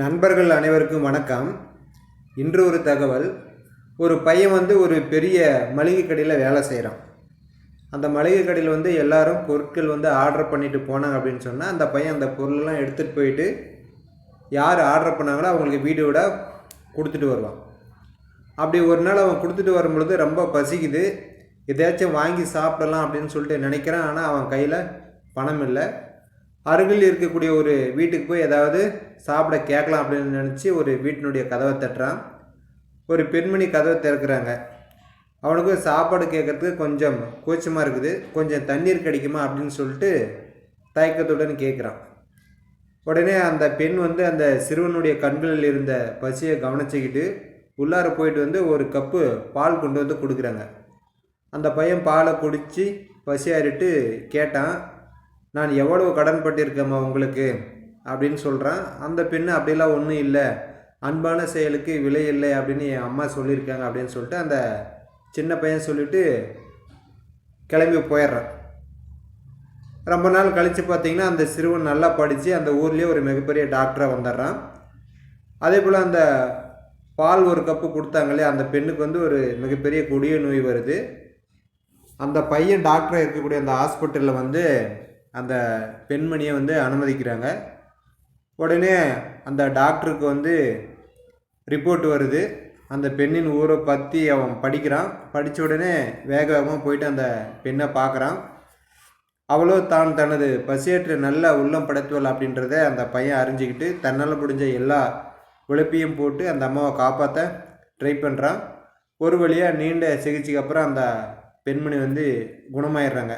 நண்பர்கள் அனைவருக்கும் வணக்கம். இன்று ஒரு தகவல். ஒரு பையன் வந்து ஒரு பெரிய மளிகை கடையில் வேலை செய்கிறான் அந்த மளிகை கடையில் வந்து எல்லாரும் பொருட்கள் வந்து ஆர்டர் பண்ணிட்டு போனாங்க அப்படின்னு சொன்னால் அந்த பையன் அந்த பொருளெல்லாம் எடுத்துகிட்டு போயிட்டு யார் ஆர்டர் பண்ணாங்களோ அவங்களுக்கு வீடியோட கொடுத்துட்டு வருவான். அப்படி ஒரு நாள் அவன் கொடுத்துட்டு வரும்பொழுது ரொம்ப பசிக்குது. எதையாச்சும் வாங்கி சாப்பிடலாம் அப்படின்னு சொல்லிட்டு நினைக்கிறான். ஆனால் அவன் கையில் பணம் இல்லை. அருகில் இருக்கக்கூடிய ஒரு வீட்டுக்கு போய் ஏதாவது சாப்பிட கேட்கலாம் அப்படின்னு நினச்சி ஒரு வீட்டினுடைய கதவை தட்டுறான். ஒரு பெண்மணி கதவை திறக்கிறாங்க. அவனுக்கு சாப்பாடு கேட்குறதுக்கு கொஞ்சம் கூச்சமாக இருக்குது. கொஞ்சம் தண்ணீர் கிடைக்குமா அப்படின்னு சொல்லிட்டு தயக்கத்துடன் கேட்குறான். உடனே அந்த பெண் வந்து அந்த சிறுவனுடைய கண்களில் இருந்த பசியை கவனிச்சுக்கிட்டு உள்ளார போயிட்டு வந்து ஒரு கப்பு பால் கொண்டு வந்து கொடுக்குறாங்க. அந்த பையன் பாலை குடித்து பசியாறிட்டு கேட்டான். நான் எவ்வளவு கடன் பட்டிருக்கேம்மா உங்களுக்கு? அப்படின்னு சொல்கிறான் அந்த பெண்ணு அப்படிலாம் ஒன்றும் இல்லை. அன்பான செயலுக்கு விலை இல்லை அப்படின்னு என் அம்மா சொல்லியிருக்காங்க அப்படின்னு சொல்லிட்டு அந்த சின்ன பையன் சொல்லிவிட்டு கிளம்பி போயிடுறான். ரொம்ப நாள் கழித்து பார்த்திங்கன்னா அந்த சிறுவன் நல்லா படித்து அந்த ஊர்லேயே ஒரு மிகப்பெரிய டாக்டராக வந்துடுறான். அதே போல் அந்த பால் ஒரு கப்பு கொடுத்தாங்களே அந்த பெண்ணுக்கு வந்து ஒரு மிகப்பெரிய கொடிய நோய் வருது. அந்த பையன் டாக்டராக இருக்கக்கூடிய அந்த ஹாஸ்பிட்டலில் வந்து அந்த பெண்மணியை வந்து அனுமதிக்கிறாங்க. உடனே அந்த டாக்டருக்கு வந்து ரிப்போர்ட் வருது. அந்த பெண்ணின் ஊரை பற்றி அவன் படிக்கிறான். படித்த உடனே வேக வேகமாக போயிட்டு அந்த பெண்ணை பார்க்குறான். அவ்வளோ தான் தனது பசியற்ற நல்ல உள்ளம் படைத்துவல் அப்படின்றத அந்த பையன் அறிஞ்சிக்கிட்டு தன்னால் முடிஞ்ச எல்லா உழைப்பையும் போட்டு அந்த அம்மாவை காப்பாற்ற ட்ரை பண்ணுறான் ஒரு வழியாக நீண்ட சிகிச்சைக்கு அப்புறம் அந்த பெண்மணி வந்து குணமாயிடுறாங்க.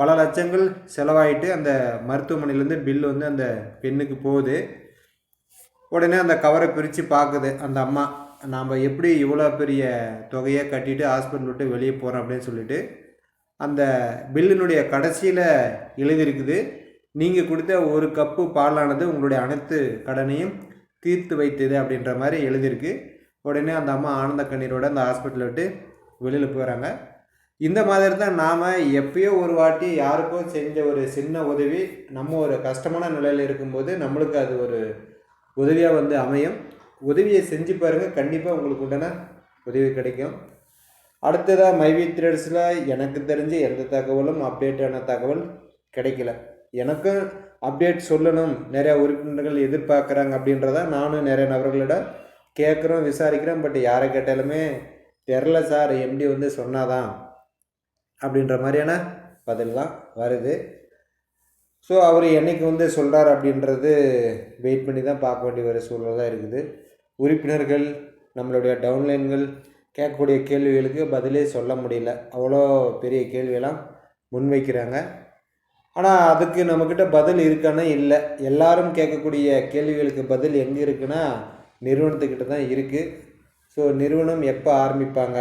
பல லட்சங்கள் செலவாயிட்டு அந்த மருத்துவமனையிலேருந்து பில் வந்து அந்த பெண்ணுக்கு போகுது. உடனே அந்த கவரை பிரித்து பார்க்குது அந்த அம்மா நாம் எப்படி இவ்வளோ பெரிய தொகையை கட்டிட்டு ஹாஸ்பிட்டல் விட்டு வெளியே போகிறோம் அப்படின்னு சொல்லிட்டு அந்த பில்லினுடைய கடைசியில் எழுதியிருக்குது. நீங்கள் கொடுத்த ஒரு கப்பு பாலானது உங்களுடைய அனைத்து கடனையும் தீர்த்து வைத்தது அப்படின்ற மாதிரி எழுதியிருக்கு. உடனே அந்த அம்மா ஆனந்த கண்ணீரோட அந்த ஹாஸ்பிட்டலை விட்டு வெளியில் போகிறாங்க இந்த மாதிரி தான் நாம் எப்பயோ ஒரு வாட்டி யாருக்கோ செஞ்ச ஒரு சின்ன உதவி நம்ம ஒரு கஷ்டமான நிலையில் இருக்கும்போது நம்மளுக்கு அது ஒரு உதவியாக வந்து அமையும். உதவியை செஞ்சு பாருங்கள் கண்டிப்பாக உங்களுக்கு உண்டான உதவி கிடைக்கும். அடுத்ததாக மைவி த்ரெட்ஸில் எனக்கு தெரிஞ்சு எந்த தகவலும் அப்டேட்டான தகவல் கிடைக்கல. எனக்கும் அப்டேட் சொல்லணும் நிறையா உறுப்பினர்கள் எதிர்பார்க்குறாங்க அப்படின்றத நானும் நிறைய நபர்களிடம் கேட்குறோம் விசாரிக்கிறோம். பட் யாரை கேட்டாலுமே தெரில சார் எம்டி வந்து சொன்னாதான். அப்படின்ற மாதிரியான பதிலெலாம் வருது. ஸோ அவர் என்றைக்கு வந்து சொல்கிறார் அப்படின்றது வெயிட் பண்ணி தான் பார்க்க வேண்டிய ஒரு சூழ்நிலை இருக்குது. உறுப்பினர்கள் நம்மளுடைய டவுன்லைன்கள் கேட்கக்கூடிய கேள்விகளுக்கு பதிலே சொல்ல முடியல. அவ்வளோ பெரிய கேள்வியெல்லாம் முன்வைக்கிறாங்க. ஆனால் அதுக்கு நம்மக்கிட்ட பதில் இருக்கானே இல்லை. எல்லாரும் கேட்கக்கூடிய கேள்விகளுக்கு பதில் எங்கே இருக்குன்னா நிறுவனத்துக்கிட்ட தான் இருக்குது ஸோ நிறுவனம் எப்போ ஆரம்பிப்பாங்க?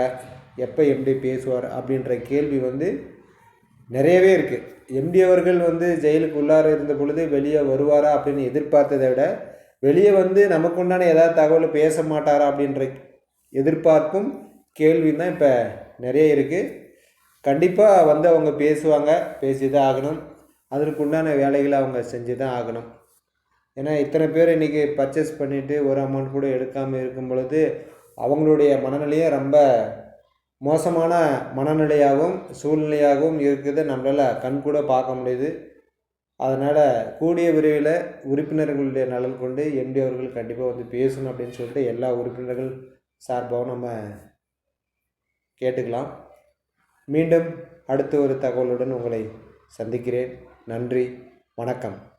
எப்போ எம்டி பேசுவார் அப்படின்ற கேள்வி வந்து நிறையவே இருக்குது எம்டி அவர்கள் வந்து ஜெயிலுக்கு உள்ளார இருந்த பொழுது வெளியே வருவாரா அப்படின்னு எதிர்பார்த்ததை விட வெளியே வந்து நமக்கு உண்டான ஏதாவது தகவலை பேச மாட்டாரா அப்படின்ற எதிர்பார்ப்பும் கேள்வி தான் இப்போ நிறைய இருக்குது கண்டிப்பாக வந்து அவங்க பேசுவாங்க பேசி தான் ஆகணும். அதற்கு உண்டான வேலைகளை அவங்க செஞ்சு தான் ஆகணும். ஏன்னா இத்தனை பேர் இன்றைக்கி பர்ச்சேஸ் பண்ணிவிட்டு ஒரு அமௌண்ட் கூட எடுக்காமல் இருக்கும் பொழுது அவங்களுடைய மனநிலையை ரொம்ப மோசமான மனநிலையாகவும் சூழ்நிலையாகவும் இருக்குது நம்மளால் கண்கூட பார்க்க முடியுது. அதனால் கூடிய விரைவில் உறுப்பினர்களுடைய நலன் கொண்டு எம்டி அவர்கள் கண்டிப்பாக வந்து பேசணும் அப்படின்னு சொல்லிட்டு எல்லா உறுப்பினர்கள் சார்பாகவும் நம்ம கேட்டுக்கலாம். மீண்டும் அடுத்த ஒரு தகவலுடன் உங்களை சந்திக்கிறேன். நன்றி. வணக்கம்.